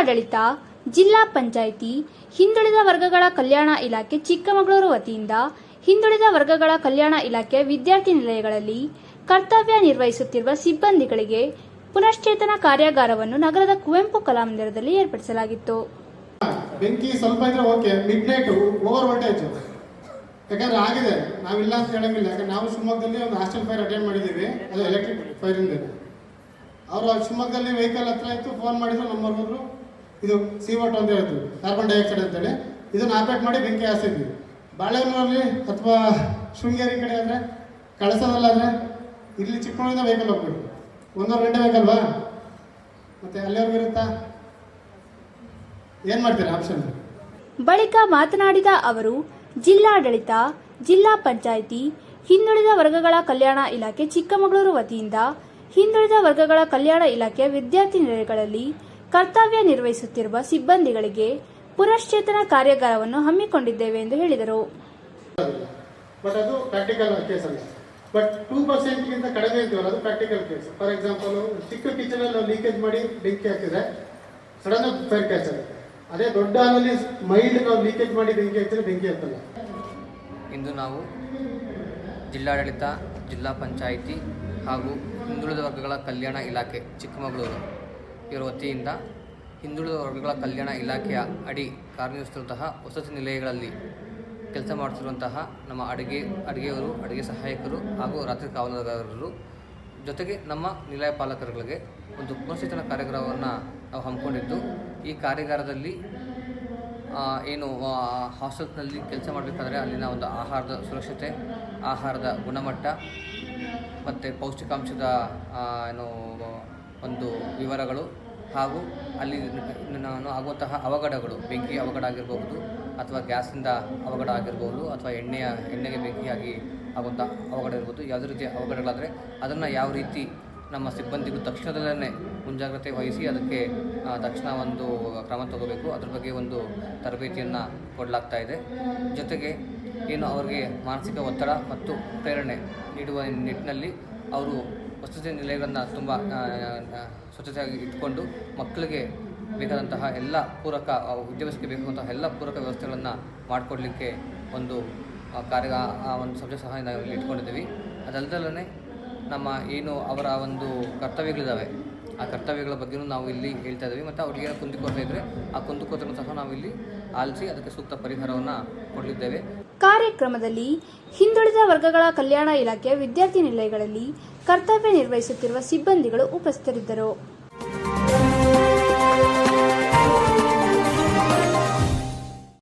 ಜಿಲ್ಲಾಡಳಿತ, ಜಿಲ್ಲಾ ಪಂಚಾಯಿತಿ, ಹಿಂದುಳಿದ ವರ್ಗಗಳ ಕಲ್ಯಾಣ ಇಲಾಖೆ ಚಿಕ್ಕಮಗಳೂರು ವತಿಯಿಂದ ಹಿಂದುಳಿದ ವರ್ಗಗಳ ಕಲ್ಯಾಣ ಇಲಾಖೆ ವಿದ್ಯಾರ್ಥಿ ನಿಲಯಗಳಲ್ಲಿ ಕರ್ತವ್ಯ ನಿರ್ವಹಿಸುತ್ತಿರುವ ಸಿಬ್ಬಂದಿಗಳಿಗೆ ಪುನಶ್ಚೇತನ ಕಾರ್ಯಾಗಾರವನ್ನು ನಗರದ ಕುವೆಂಪು ಕಲಾಮಂದಿರದಲ್ಲಿ ಏರ್ಪಡಿಸಲಾಗಿತ್ತು. ಬೆಂಕಿ ಸ್ವಲ್ಪ ಇದ್ರೆ okay midnight over voltage ಯಾಕಂದ್ರೆ ಆಗಿದೆ, ನಾವಿಲ್ಲ ಅಂತ ಹೇಳಂಗಿಲ್ಲ. ಯಾಕಂದ್ರೆ ನಾವು ಶಿವಮೊಗ್ಗದಲ್ಲಿ ಒಂದು ಹಾಸ್ಟೆಲ್ ಫೈರ್ ಅಟೆಂಡ್ ಮಾಡಿದ್ದೀವಿ. ಅದು ಎಲೆಕ್ಟ್ರಿಕ್ ಫೈರಿಂದ ಅವರು ಶಿವಮೊಗ್ಗದಲ್ಲಿ ವೆಹಿಕಲ್ ಹತ್ರ ಇತ್ತು ಫೋನ್ ಮಾಡಿದ್ರು ನಮ್ಮ ಹೋದ್ರು ಇದು ಸಿ ವಾಟ್ ಅಂತ ಹೇಳಿದ್ರು ಕಾರ್ಬನ್ ಡೈಆಕ್ಸೈಡ್ ಅಂತೇಳಿ. ಇದನ್ನ ಆಪರೇಟ್ ಮಾಡಿ ಬೆಂಕಿ ಹಾಸ್ತಿದ್ವಿ ಬಾಳೆಹೊನ್ನೂರಲ್ಲಿ ಅಥವಾ ಶೃಂಗೇರಿ ಕಡೆ ಆದರೆ ಕಳಸದಲ್ಲಾದರೆ ಇಲ್ಲಿ ಚಿಕ್ಕಮಗಳೂರಿಂದ ವೆಹಿಕಲ್ ಹೋಗ್ಬೇಕು ಒಂದೂವರೆ ಗಂಟೆ ಬೇಕಲ್ವಾ ಮತ್ತೆ ಅಲ್ಲಿವರೆಗೂ ಇರುತ್ತಾ? ಏನು ಮಾಡ್ತೀರಾ ಆಪ್ಷನ್ ಬಳಿಕ ಮಾತನಾಡಿದ ಅವರು, ಜಿಲ್ಲಾಡಳಿತ, ಜಿಲ್ಲಾ ಪಂಚಾಯಿತಿ, ಹಿಂದುಳಿದ ವರ್ಗಗಳ ಕಲ್ಯಾಣ ಇಲಾಖೆ ಚಿಕ್ಕಮಗಳೂರು ವತಿಯಿಂದ, ಹಿಂದುಳಿದ ವರ್ಗಗಳ ಕಲ್ಯಾಣ ಇಲಾಖೆ ವಿದ್ಯಾರ್ಥಿ ನಿಲಯಗಳಲ್ಲಿ ಕರ್ತವ್ಯ ನಿರ್ವಹಿಸುತ್ತಿರುವ ಸಿಬ್ಬಂದಿಗಳಿಗೆ ಪುನಶ್ಚೇತನ ಕಾರ್ಯಾಗಾರವನ್ನು ಹಮ್ಮಿಕೊಂಡಿದ್ದೇವೆ ಎಂದು ಹೇಳಿದರು. ಬಟ್ ಅದು ಪ್ರಾಕ್ಟಿಕಲ್ ಕೇಸ್ ಅಲ್ಲ. ಬಟ್ ಟೂ ಪರ್ಸೆಂಟ್ಗಿಂತ ಕಡಿಮೆ ಇರ್ತೀವಲ್ಲ ಅದು ಪ್ರಾಕ್ಟಿಕಲ್ ಕೇಸ್ ಫಾರ್ ಎಕ್ಸಾಂಪಲ್ ಚಿಕ್ಕ ಕಿಚನಲ್ಲಿ ನಾವು ಲೀಕೇಜ್ ಮಾಡಿ ಬೆಂಕಿ ಹಾಕಿದ್ರೆ ಸಡನ್ ಆಗಿ ಫೈರ್ ಕ್ಯಾಚ್ ಆಗುತ್ತೆ. ಅದೇ ದೊಡ್ಡ ಹಾಲಲ್ಲಿ ಮೈಲ್ಡ್ ನಾವು ಲೀಕೇಜ್ ಮಾಡಿ ಬೆಂಕಿ ಹಾಕಿದ್ರೆ ಬೆಂಕಿ ಹತ್ತಲ್ಲ. ಇಂದು ನಾವು ಜಿಲ್ಲಾಡಳಿತ ಜಿಲ್ಲಾ ಪಂಚಾಯಿತಿ ಹಾಗೂ ಹಿಂದುಳಿದ ವರ್ಗಗಳ ಕಲ್ಯಾಣ ಇಲಾಖೆ ಚಿಕ್ಕಮಗಳೂರು ಇವರ ವತಿಯಿಂದ ಹಿಂದುಳಿದ ವರ್ಗಗಳ ಕಲ್ಯಾಣ ಇಲಾಖೆಯ ಅಡಿ ಕಾರ್ಯನಿರ್ವಹಿಸುತ್ತಿರುವಂತಹ ವಸತಿ ನಿಲಯಗಳಲ್ಲಿ ಕೆಲಸ ಮಾಡುತ್ತಿರುವಂತಹ ನಮ್ಮ ಅಡುಗೆ, ಅಡುಗೆಯವರು, ಅಡುಗೆ ಸಹಾಯಕರು ಹಾಗೂ ರಾತ್ರಿ ಕಾವಲುಗಾರರು ಜೊತೆಗೆ ನಮ್ಮ ನಿಲಯ ಪಾಲಕರುಗಳಿಗೆ ಒಂದು ಪುನಶ್ಚೇತನ ಕಾರ್ಯಕ್ರಮವನ್ನು ನಾವು ಹಮ್ಮಿಕೊಂಡಿದ್ದು, ಈ ಕಾರ್ಯಾಗಾರದಲ್ಲಿ ಏನು ಹಾಸ್ಟೆಲ್ನಲ್ಲಿ ಕೆಲಸ ಮಾಡಬೇಕಾದ್ರೆ ಅಲ್ಲಿನ ಒಂದು ಆಹಾರದ ಸುರಕ್ಷತೆ, ಆಹಾರದ ಗುಣಮಟ್ಟ ಮತ್ತು ಪೌಷ್ಟಿಕಾಂಶದ ಏನು ಒಂದು ವಿವರಗಳು ಹಾಗೂ ಅಲ್ಲಿ ನಾನು ಆಗುವಂತಹ ಅವಘಡಗಳು ಬೆಂಕಿ ಅವಘಡ ಆಗಿರಬಹುದು ಅಥವಾ ಗ್ಯಾಸಿಂದ ಅವಘಡ ಆಗಿರ್ಬೋದು ಅಥವಾ ಎಣ್ಣೆಯ, ಎಣ್ಣೆಗೆ ಬೆಂಕಿಯಾಗಿ ಆಗುವಂಥ ಅವಘಡ ಇರ್ಬೋದು. ಯಾವುದೇ ರೀತಿಯ ಅವಘಡಗಳಾದರೆ ಅದನ್ನು ಯಾವ ರೀತಿ ನಮ್ಮ ಸಿಬ್ಬಂದಿಗೂ ತಕ್ಷಣದಲ್ಲೇ ಮುಂಜಾಗ್ರತೆ ವಹಿಸಿ ಅದಕ್ಕೆ ತಕ್ಷಣ ಒಂದು ಕ್ರಮ ತಗೋಬೇಕು. ಅದ್ರ ಬಗ್ಗೆ ಒಂದು ತರಬೇತಿಯನ್ನು ಕೊಡಲಾಗ್ತಾ ಇದೆ. ಜೊತೆಗೆ ಏನು ಅವರಿಗೆ ಮಾನಸಿಕ ಒತ್ತಡ ಮತ್ತು ಪ್ರೇರಣೆ ನೀಡುವ ನಿಟ್ಟಿನಲ್ಲಿ ಅವರು ವಸತಿ ನಿಲಯಗಳನ್ನು ತುಂಬ ಸ್ವಚ್ಛತೆಯಾಗಿ ಇಟ್ಟುಕೊಂಡು ಮಕ್ಕಳಿಗೆ ಬೇಕಾದಂತಹ ಎಲ್ಲ ಪೂರಕ ಉದ್ಯಮಕ್ಕೆ ಬೇಕಾದಂತಹ ಎಲ್ಲ ಪೂರಕ ವ್ಯವಸ್ಥೆಗಳನ್ನು ಮಾಡಿಕೊಡಲಿಕ್ಕೆ ಒಂದು ಕಾರ್ಯ ಒಂದು ಸಬ್ಜೆಕ್ಟ್ ಸಹ ನಾವು ಇಲ್ಲಿ ಇಟ್ಕೊಂಡಿದ್ದೀವಿ. ಅದಲ್ಲದಲ್ಲೇ ನಮ್ಮ ಏನು ಅವರ ಒಂದು ಕರ್ತವ್ಯಗಳಿದ್ದಾವೆ ಆ ಕರ್ತವ್ಯಗಳ ಬಗ್ಗೆಯೂ ನಾವು ಇಲ್ಲಿ ಹೇಳ್ತಾ ಇದ್ದೀವಿ. ಮತ್ತು ಅವ್ರಿಗೆ ಕುಂದುಕೋತ ಇದ್ದರೆ ಆ ಕುಂದುಕೊರತೆಯನ್ನು ಸಹ ನಾವು ಇಲ್ಲಿ ಆಲಿಸಿ ಅದಕ್ಕೆ ಸೂಕ್ತ ಪರಿಹಾರವನ್ನು ಕೊಡಲಿದ್ದೇವೆ. ಕಾರ್ಯಕ್ರಮದಲ್ಲಿ ಹಿಂದುಳಿದ ವರ್ಗಗಳ ಕಲ್ಯಾಣ ಇಲಾಖೆಯ ವಿದ್ಯಾರ್ಥಿ ನಿಲಯಗಳಲ್ಲಿ ಕರ್ತವ್ಯ ನಿರ್ವಹಿಸುತ್ತಿರುವ ಸಿಬ್ಬಂದಿಗಳು ಉಪಸ್ಥಿತರಿದ್ದರು.